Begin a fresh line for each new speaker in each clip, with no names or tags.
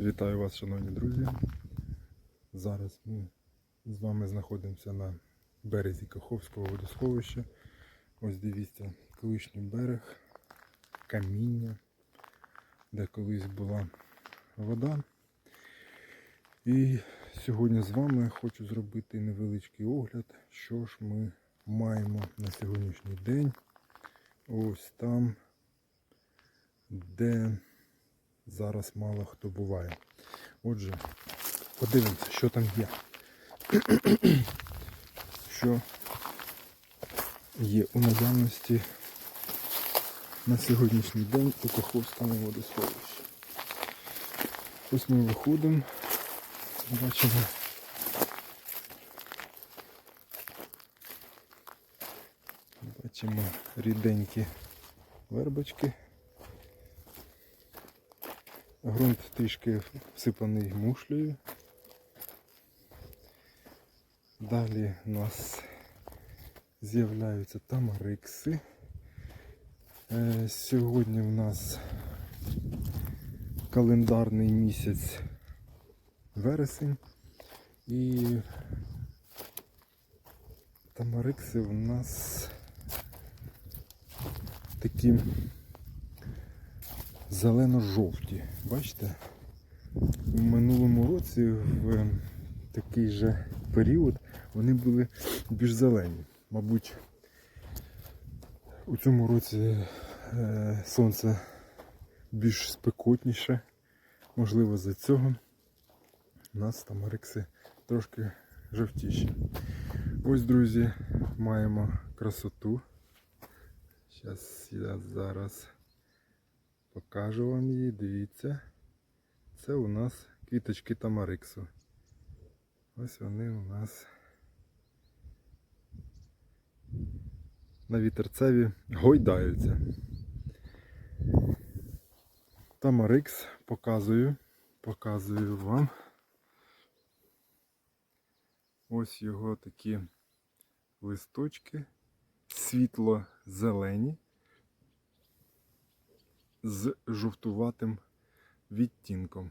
Вітаю вас, шановні друзі. Зараз ми з вами знаходимося на березі Каховського водосховища. Ось дивіться, колишній берег, каміння, де колись була вода. І сьогодні з вами хочу зробити невеличкий огляд, що ж ми маємо на сьогоднішній день. Ось там, де зараз мало хто буває. Отже, подивимося, що там є. що є у наявності на сьогоднішній день у Каховському водосховищі. Ось ми виходимо, бачимо. Бачимо ріденькі вербочки. Грунт трішки всипаний мушлею. Далі у нас з'являються тамарикси. Е, Сьогодні у нас календарний місяць вересень і тамарикси у нас такі зелено-жовті. Бачите? У минулому році в такий же період вони були більш зелені. Мабуть, у цьому році е, сонце більш спекотніше. Можливо, за цього у нас там рикси трошки жовтіші. Ось, друзі, маємо красоту. Зараз я зараз покажу вам її, дивіться. Це у нас квіточки тамариксу. Ось вони у нас на вітерцеві гойдаються. Тамарикс показую, показую вам. Ось його такі листочки, світло-зелені з жовтуватим відтінком.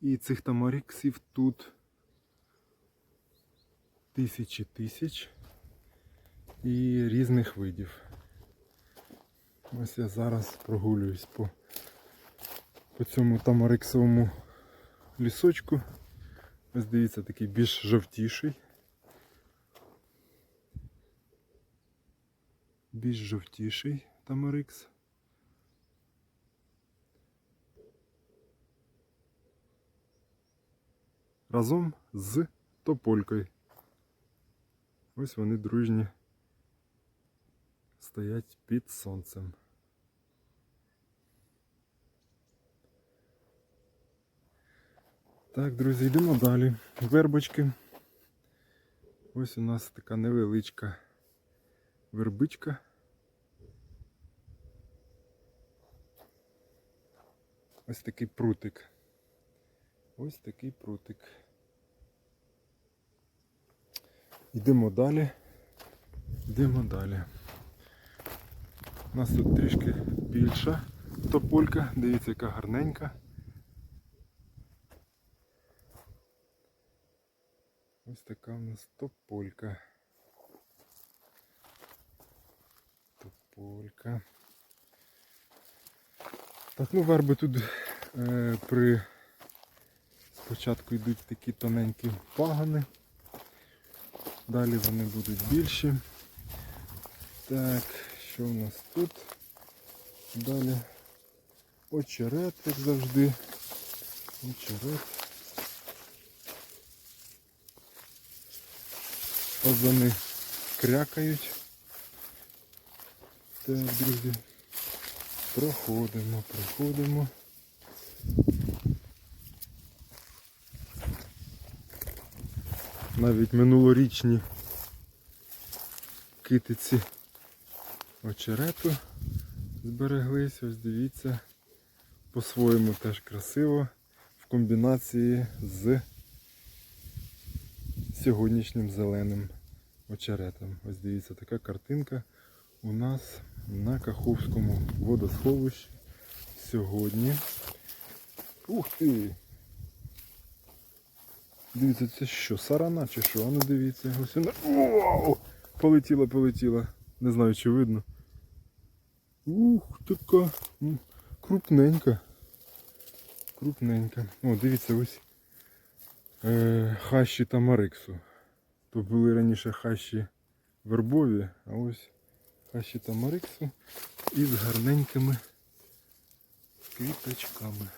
І цих тамаріксів тут тисячі тисяч і різних видів. Ось я зараз прогулююсь по, по цьому тамариксовому лісочку. Ось дивіться, такий більш жовтіший. Більш жовтіший тамарикс. Разом з тополькою. Ось вони дружні стоять під сонцем. Так, друзі, йдемо далі. Вербочки. Ось у нас така невеличка вербичка. Ось такий прутик. Ось такий прутик. Йдемо далі. Йдемо далі. У нас тут трішки більша тополька, дивіться, яка гарненька. Ось така у нас тополька. Тополька. Так, ну верби тут е, при спочатку йдуть такі тоненькі пагани. Далі вони будуть більші. Так, що в нас тут? Далі очерет, як завжди. Очерет. Озони крякають. Так, друзі. Проходимо, проходимо. Навіть минулорічні китиці очерету збереглись, ось дивіться. По-своєму теж красиво в комбінації з сьогоднішнім зеленим очеретом. Ось дивіться, така картинка у нас на Каховському водосховищі сьогодні. Ух ти! Дивіться, це що, сарана чи що? А ну дивіться, ось вона. Полетіла, полетіла. Не знаю, чи видно. Ух, така крупненька. Крупненька. О, дивіться, ось е, хащі тамариксу. То були раніше хащі вербові, а ось хащі тамариксу із гарненькими квіточками.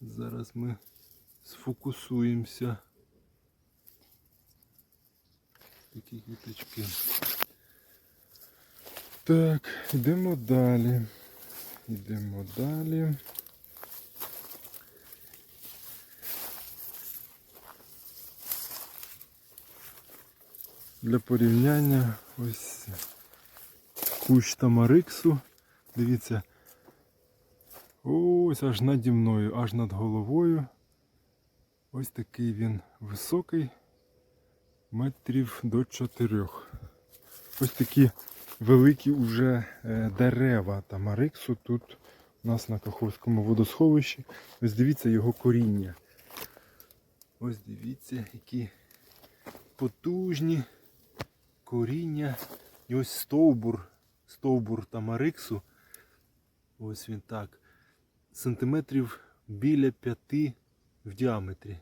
Зараз ми сфокусуємося. Такі квіточки. Так, йдемо далі. Йдемо далі. Для порівняння ось кущ тамариксу. Дивіться, ось аж наді мною, аж над головою. Ось такий він високий, метрів до чотирьох. Ось такі великі уже е, дерева тамариксу тут у нас на Каховському водосховищі. Ось дивіться його коріння. Ось дивіться, які потужні коріння. І ось стовбур, стовбур тамариксу. Ось він так. Сантиметрів біля п'яти в діаметрі.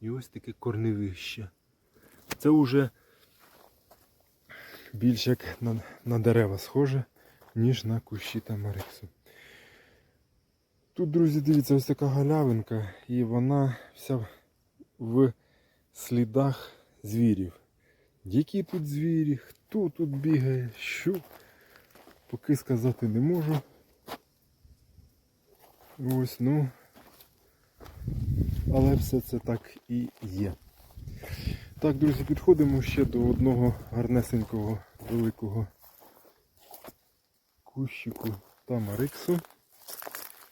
І ось таке корневище. Це вже більш як на, на дерева схоже, ніж на кущі тамариксу. Тут, друзі, дивіться, ось така галявинка, і вона вся в слідах звірів. Які тут звірі, хто тут бігає, що, поки сказати не можу. Ось, ну. Але все це так і є. Так, друзі, підходимо ще до одного гарнесенького великого кущику тамариксу.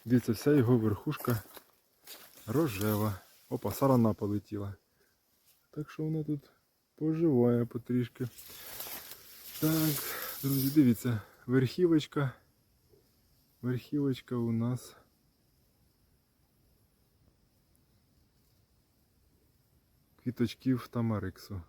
Дивіться, вся його верхушка рожева. Опа, сарана полетіла. Так що вона тут поживає потрішки. Так, друзі, дивіться, верхівочка. Верхівочка у нас. Квіточків тамариксу.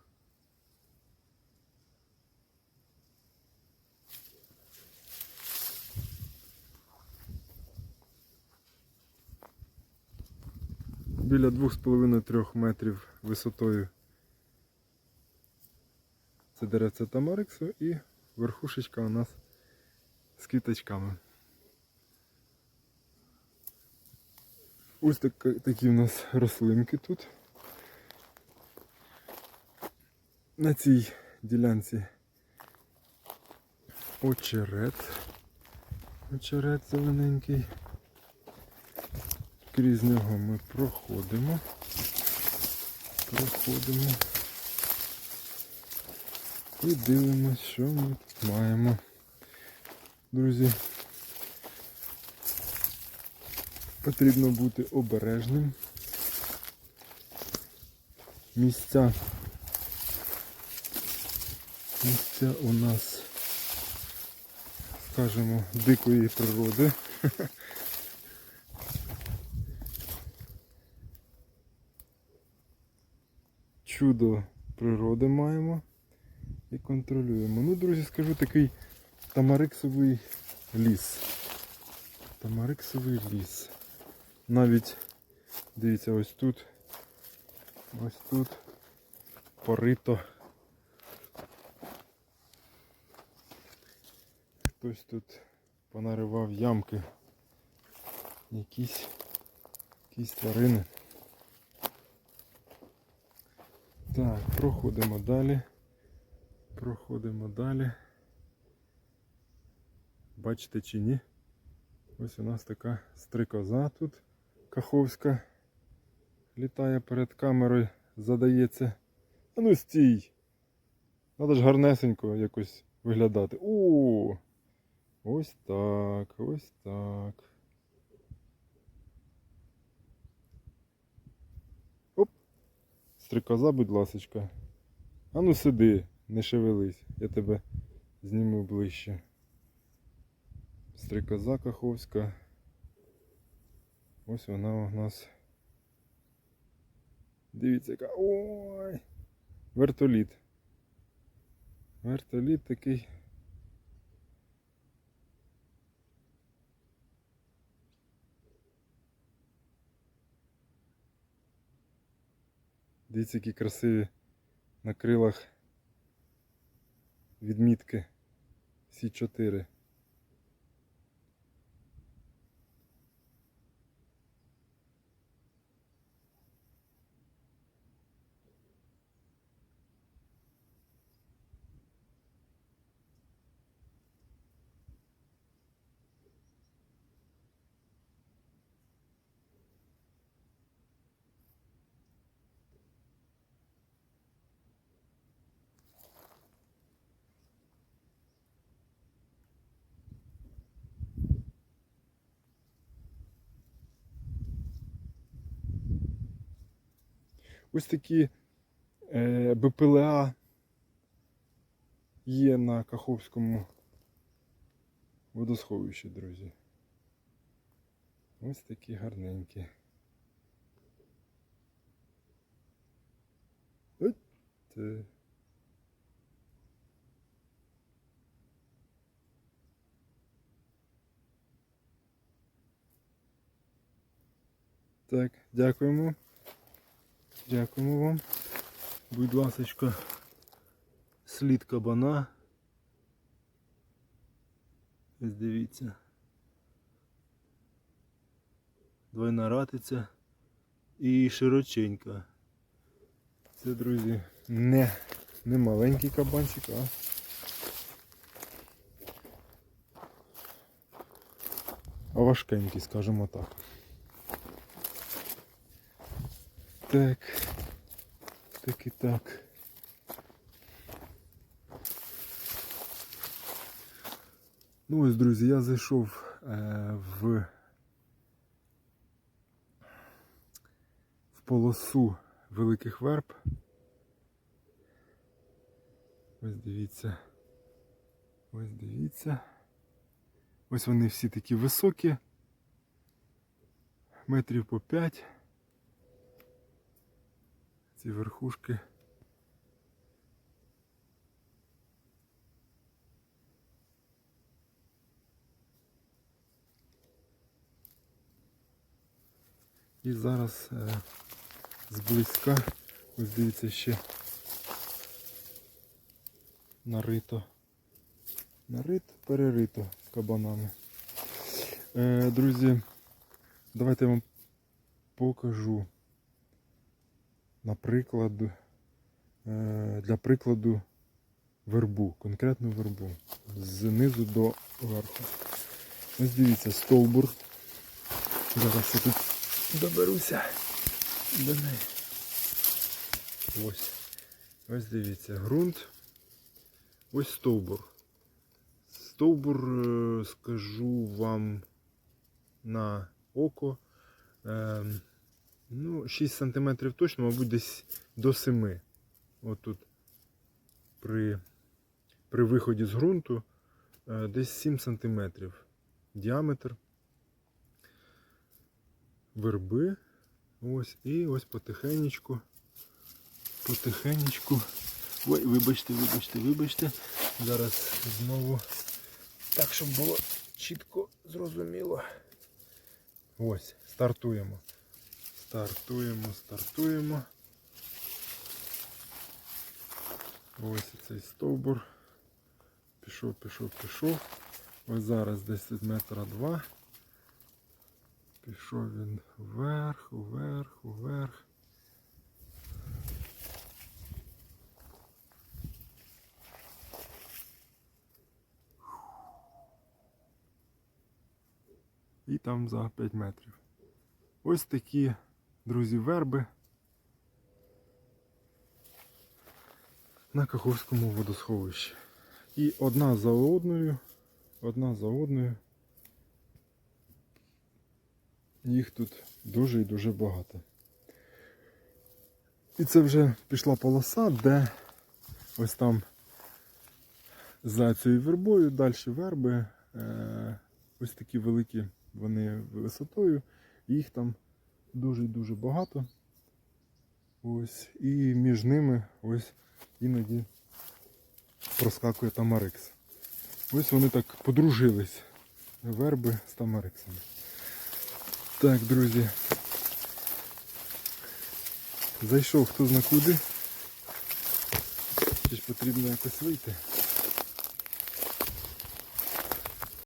Біля 2,5-3 метрів висотою. Це деревце тамариксу і верхушечка у нас з квіточками. Ось так, такі у нас рослинки тут. На цій ділянці очерет. Очерет зелененький. Крізь нього ми проходимо. Проходимо. І дивимося, що ми тут маємо. Друзі, потрібно бути обережним. Місця місця у нас, скажімо, дикої природи. Чудо природи маємо і контролюємо. Ну, друзі, скажу такий тамариксовий ліс. Тамариксовий ліс. Навіть, дивіться, ось тут, ось тут порито. Хтось тут понаривав ямки. Якісь, якісь тварини. Так, проходимо далі. Проходимо далі. Бачите чи ні? Ось у нас така стрикоза тут каховська. Літає перед камерою, задається. А ну стій! Треба ж гарнесенько якось виглядати. О! Ось так, ось так. Оп! Стрикоза, будь ласочка. А ну сиди, не шевелись, я тебе зніму ближче. Стрикоза Каховська. Ось вона у нас. Дивіться, яка. Ой! Вертоліт. Вертоліт такий. Дивіться, які красиві на крилах відмітки Сі4. Ось такі е, БПЛА є на Каховському водосховищі, друзі. Ось такі гарненькі. От. е. Так, дякуємо. Дякуємо вам. Будь ласочка, слід кабана. Ось дивіться. Двойна ратиця і широченька. Це, друзі, не, не маленький кабанчик, а важкенький, скажімо так. Так. Так і так. Ну ось, друзі, я зайшов е, в, в полосу великих верб. Ось дивіться. Ось дивіться. Ось вони всі такі високі. Метрів по 5. Ці верхушки. І зараз е, зблизька, ось дивіться ще нарито. Нарито, перерито кабанами. Е, друзі, давайте я вам покажу наприклад, е, для прикладу вербу, конкретну вербу. Знизу до верху. Ось дивіться, стовбур. Зараз я тут доберуся до неї. Ось. Ось дивіться, ґрунт. Ось стовбур. Стовбур, е, скажу вам на око. Ну, 6 см точно, мабуть, десь до 7. Отут при, при виході з ґрунту е, десь 7 см діаметр верби. Ось, і ось потихенечку, потихенечку. Ой, вибачте, вибачте, вибачте. Зараз знову так, щоб було чітко зрозуміло. Ось, стартуємо. Стартуємо, стартуємо. Ось цей стовбур. Пішов, пішов, пішов. Ось зараз десь тут метра два. Пішов він вверх, вверх, вверх. І там за 5 метрів. Ось такі друзі, верби. на Каховському водосховищі. І одна за одною, одна за одною. Їх тут дуже і дуже багато. І це вже пішла полоса, де ось там за цією вербою, далі верби, е, ось такі великі вони висотою, їх там дуже і дуже багато. Ось, і між ними ось іноді проскакує тамарикс. Ось вони так подружились. Верби з тамариксами. Так, друзі. Зайшов хто зна куди. Ще ж потрібно якось вийти.